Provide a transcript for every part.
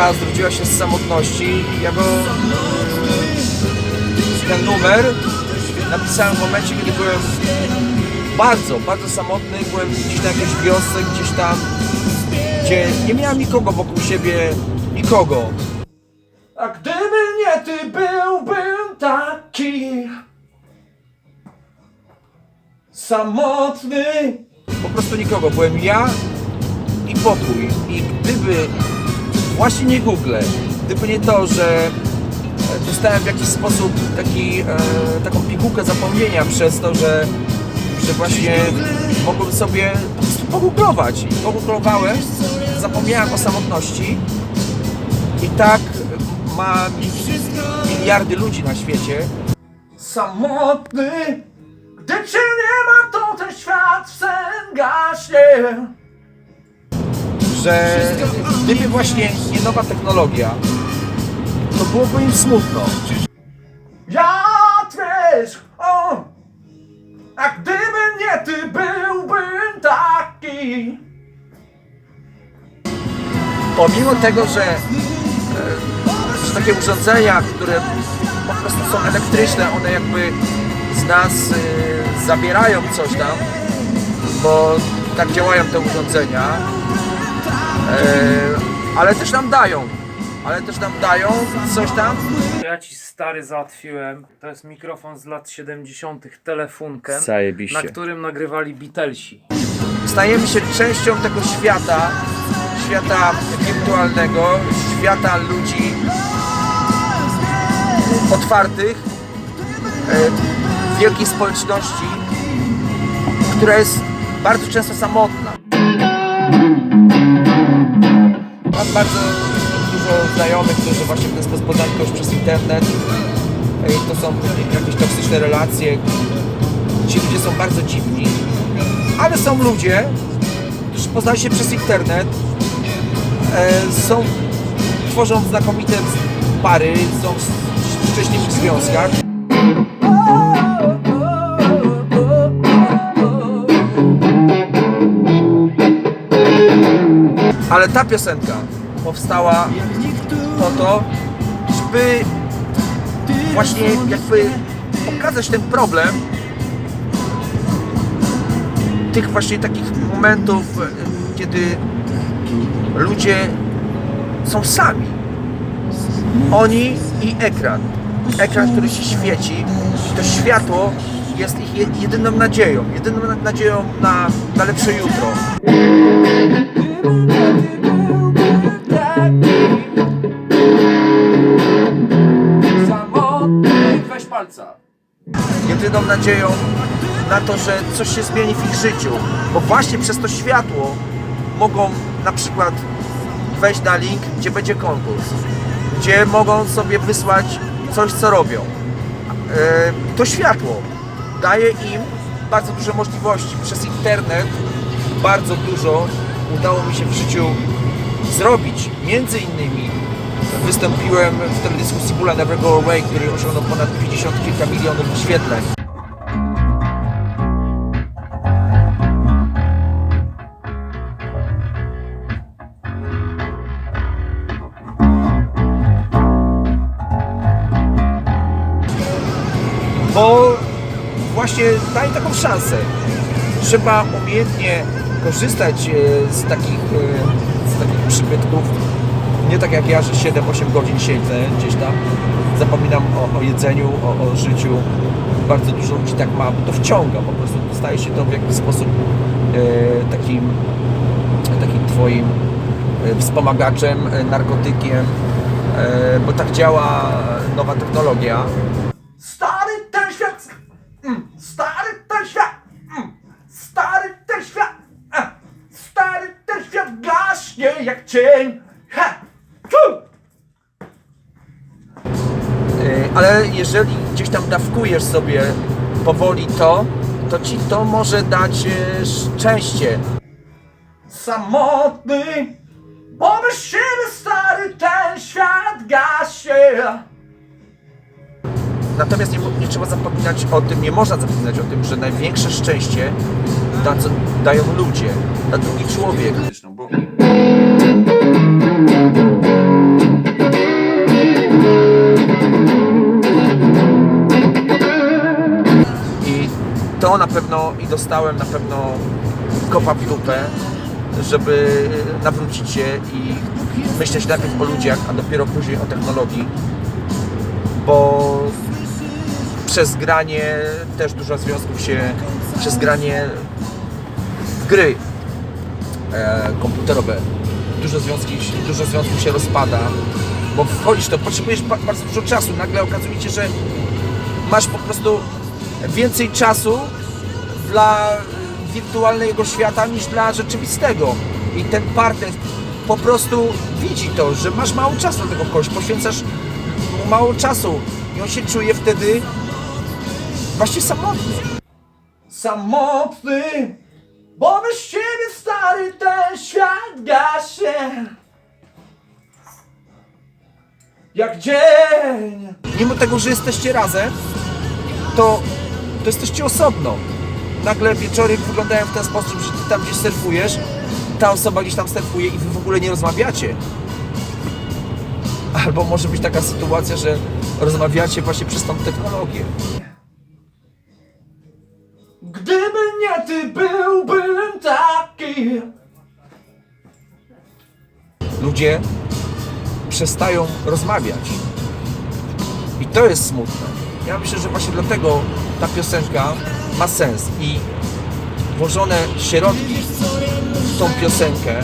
piosenka zrodziła się z samotności. Ja go, ten numer napisałem w momencie, kiedy byłem bardzo, bardzo samotny. Byłem gdzieś na jakiejś wiosce, gdzieś tam, gdzie nie miałem nikogo wokół siebie, nikogo. A gdyby nie ty, byłbym taki samotny. Po prostu nikogo. Byłem ja i pokój. I gdyby właśnie nie Google, gdyby nie to, że e, dostałem w jakiś sposób taki, e, taką pigułkę zapomnienia przez to, że, że właśnie mogłem sobie po prostu pogooglować. Pogooglowałem, zapomniałem o samotności i tak ma miliardy ludzi na świecie. Samotny, gdy cię nie ma, to ten świat w sen gaśnie. Że gdyby właśnie nie nowa technologia, to byłoby im smutno. Ja też, o, a gdyby nie ty, byłbym taki. Pomimo tego, że że takie urządzenia, które po prostu są elektryczne, one jakby z nas y, zabierają coś tam, bo tak działają te urządzenia, E, ale też nam dają, ale też nam dają coś tam. Ja ci stary załatwiłem. To jest mikrofon z lat 70. telefunkiem, Zajebiście. na którym nagrywali Beatlesi. Stajemy się częścią tego świata, świata wirtualnego, świata ludzi otwartych, e, wielkiej społeczności, która jest bardzo często samotna. Bardzo dużo znajomych, którzy właśnie w ten sposób poznali kogoś przez internet. E, To są jakieś toksyczne relacje. Ci ludzie są bardzo dziwni ale są ludzie, którzy poznali się przez internet, e, są, tworzą znakomite pary, są w szczęśliwych związkach. Ale ta piosenka powstała po to, żeby właśnie jakby pokazać ten problem tych właśnie takich momentów, kiedy ludzie są sami. Oni i ekran. Ekran, który się świeci, to światło jest ich je- jedyną nadzieją, jedyną na- nadzieją na, na lepsze jutro. Palca jedyną nadzieją na to, że coś się zmieni w ich życiu. Bo właśnie przez to światło mogą na przykład wejść na link, gdzie będzie konkurs, gdzie mogą sobie wysłać coś, co robią. E, To światło daje im bardzo duże możliwości. Przez internet bardzo dużo udało mi się w życiu zrobić. Między innymi wystąpiłem w teledysku Sibula Never Go Away, który osiągnął ponad 50 kilka milionów wyświetleń. Bo właśnie daje taką szansę. Trzeba umiejętnie korzystać e, z takich, e, z takich przybytków. Nie tak jak ja, że 7-8 godzin siedzę gdzieś tam, zapominam o, o jedzeniu, o, o życiu. Bardzo dużo ludzi tak ma, bo to wciąga po prostu. Staje się to w jakiś sposób e, takim, takim twoim e, wspomagaczem, e, narkotykiem, e, bo tak działa nowa technologia. Jeżeli gdzieś tam dawkujesz sobie powoli to, to ci to może dać e, szczęście. Samotny, bo bez siebie stary ten świat gaśnie. Natomiast nie, nie trzeba zapominać o tym, nie można zapominać o tym, że największe szczęście da, dają ludzie, da drugi człowiek. Bo to na pewno i dostałem na pewno kopa w dupę, żeby nawrócić się i myśleć najpierw o ludziach, a dopiero później o technologii, bo przez granie też dużo związków się, przez granie gry e, komputerowe dużo, związki, dużo związków się rozpada, bo wchodzisz to, potrzebujesz ba- bardzo dużo czasu, nagle okazuje się, że masz po prostu więcej czasu dla wirtualnego świata niż dla rzeczywistego. I ten partner po prostu widzi to, że masz mało czasu na tego kogoś, poświęcasz mu mało czasu i on się czuje wtedy właśnie samotny. Samotny, bo bez ciebie stary ten świat gaśnie. Jak dzień. Mimo tego, że jesteście razem, to, to jesteście osobno. Nagle wieczory wyglądają w ten sposób, że ty tam gdzieś surfujesz, ta osoba gdzieś tam surfuje i wy w ogóle nie rozmawiacie. Albo może być taka sytuacja, że rozmawiacie właśnie przez tą technologię. Gdyby nie ty, byłbym taki. Ludzie przestają rozmawiać. I to jest smutne. Ja myślę, że właśnie dlatego ta piosenka ma sens i włożone środki w tą piosenkę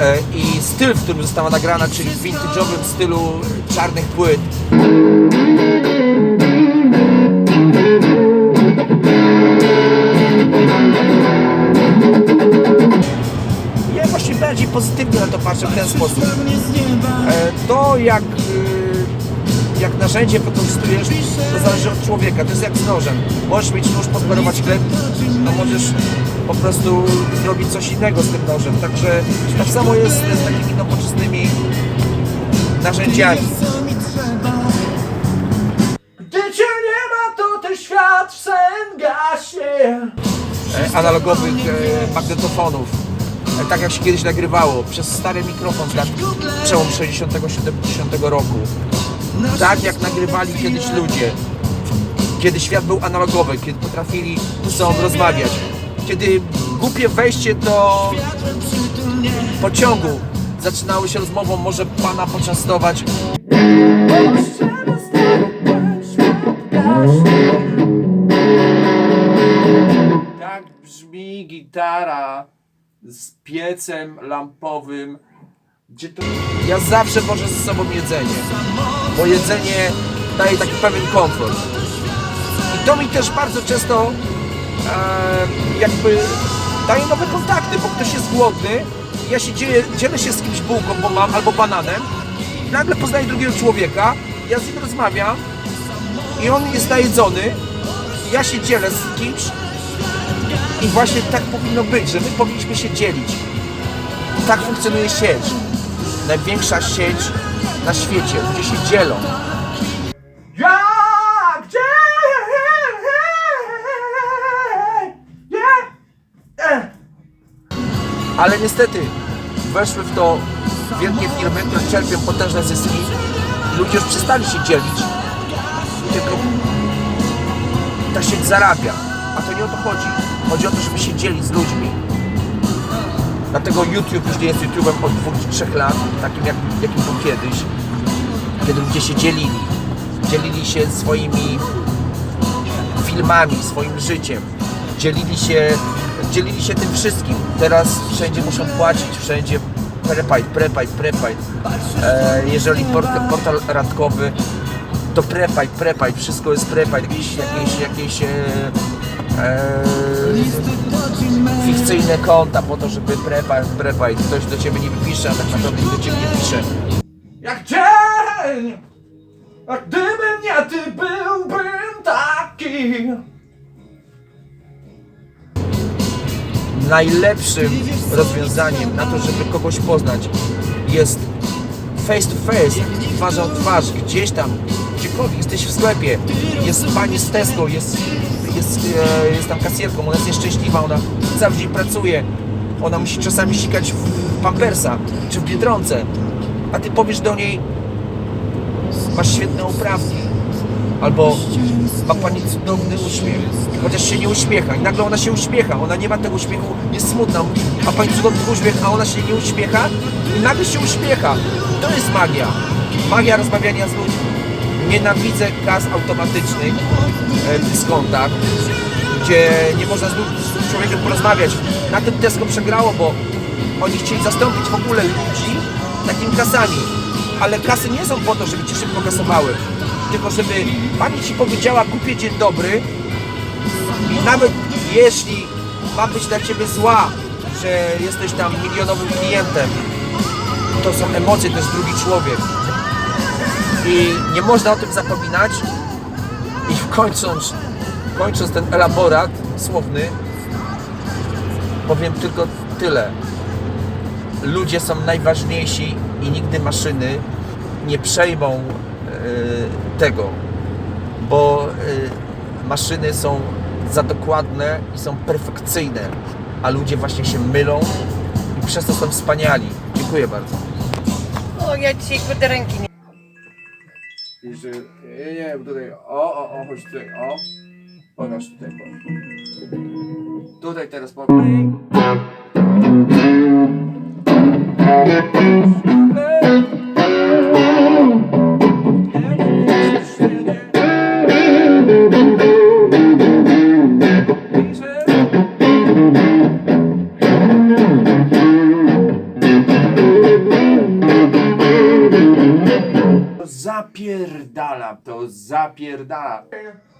e, i styl, w którym została nagrana, czyli w vintage'owym stylu czarnych płyt. Ja właśnie bardziej pozytywnie na to patrzę w ten sposób. E, To jak, y, jak narzędzie wykorzystujesz, to zależy od człowieka. To jest jak z nożem. Możesz mieć nóż, posmarować chleb, a możesz po prostu zrobić coś innego z tym nożem. Także tak samo jest z takimi nowoczesnymi narzędziami. Gdy cię nie ma, to ten świat w sen gaśnie. E, Analogowych e, magnetofonów. E, Tak jak się kiedyś nagrywało, przez stary mikrofon z lat przełom 60-70 roku. Tak jak nagrywali kiedyś ludzie. Kiedy świat był analogowy, kiedy potrafili ze sobą rozmawiać. Kiedy głupie wejście do pociągu zaczynały się rozmową, może pana poczęstować. Tak brzmi gitara z piecem lampowym. Gdzie to... Ja zawsze wożę ze sobą jedzenie, bo jedzenie daje taki pewien komfort. I to mi też bardzo często e, jakby daje nowe kontakty, bo ktoś jest głodny, ja się dzielę, dzielę się z kimś bułką, bo mam, albo bananem, i nagle poznaję drugiego człowieka, ja z nim rozmawiam i on jest najedzony, ja się dzielę z kimś i właśnie tak powinno być, że my powinniśmy się dzielić. Tak funkcjonuje sieć. Największa sieć na świecie. Ludzie się dzielą. Ja gdzie? Ale niestety weszły w to wielkie firmy, które czerpią potężne zyski. Ludzie już przestali się dzielić. Tylko ta sieć zarabia. A to nie o to chodzi. Chodzi o to, żeby się dzielić z ludźmi. Dlatego YouTube już nie jest YouTube'em od dwóch czy trzech lat, takim jak, jakim był kiedyś, kiedy ludzie się dzielili. Dzielili się swoimi filmami, swoim życiem. Dzielili się, dzielili się tym wszystkim. Teraz wszędzie muszą płacić, wszędzie prepaj, prepaj, prepaj. E, jeżeli portal, portal randkowy, to prepaj, prepaj, wszystko jest prepaj, jakieś, jakieś, jakieś e, e, fikcyjne konta po to, żeby prepaj, prepaj, ktoś do ciebie nie wypisze, a tak naprawdę nikt do ciebie nie pisze. Jak dzień, a gdyby nie ty, byłbym taki. Najlepszym rozwiązaniem na to, żeby kogoś poznać jest face to face, twarzą w twarz, gdzieś tam, gdziekolwiek jesteś w sklepie, jest pani z Tesco, jest, jest, e, jest tam kasjerką, ona jest nieszczęśliwa, ona cały dzień pracuje, ona musi czasami sikać w pampersa czy w Biedronce, a ty powiesz do niej masz świetne uprawki, albo ma pani cudowny uśmiech, chociaż się nie uśmiecha. I nagle ona się uśmiecha, ona nie ma tego uśmiechu, jest smutna, ma pani cudowny uśmiech, a ona się nie uśmiecha? I nagle się uśmiecha. To jest magia. Magia rozmawiania z ludźmi. Nienawidzę kas automatycznych e, w dyskontach, gdzie nie można z człowiekiem porozmawiać. Na tym Tesco przegrało, bo oni chcieli zastąpić w ogóle ludzi takimi kasami. Ale kasy nie są po to, żeby ci szybko kasowały, tylko żeby pani ci powiedziała kupię dzień dobry i nawet jeśli ma być dla ciebie zła, że jesteś tam milionowym klientem, to są emocje, to jest drugi człowiek. I nie można o tym zapominać. I kończąc, kończąc ten elaborat słowny, powiem tylko tyle. Ludzie są najważniejsi i nigdy maszyny nie przejmą e, tego, bo e, maszyny są za dokładne i są perfekcyjne, a ludzie właśnie się mylą i przez to są wspaniali. Dziękuję bardzo. O, ja dzisiaj kurde ręki nie... Jeszcze, nie, nie, tutaj, o, o, o, chodź tutaj, o. Pokaż tutaj, pokaż. Tutaj teraz pokaż. To zapierdala, to zapierdala.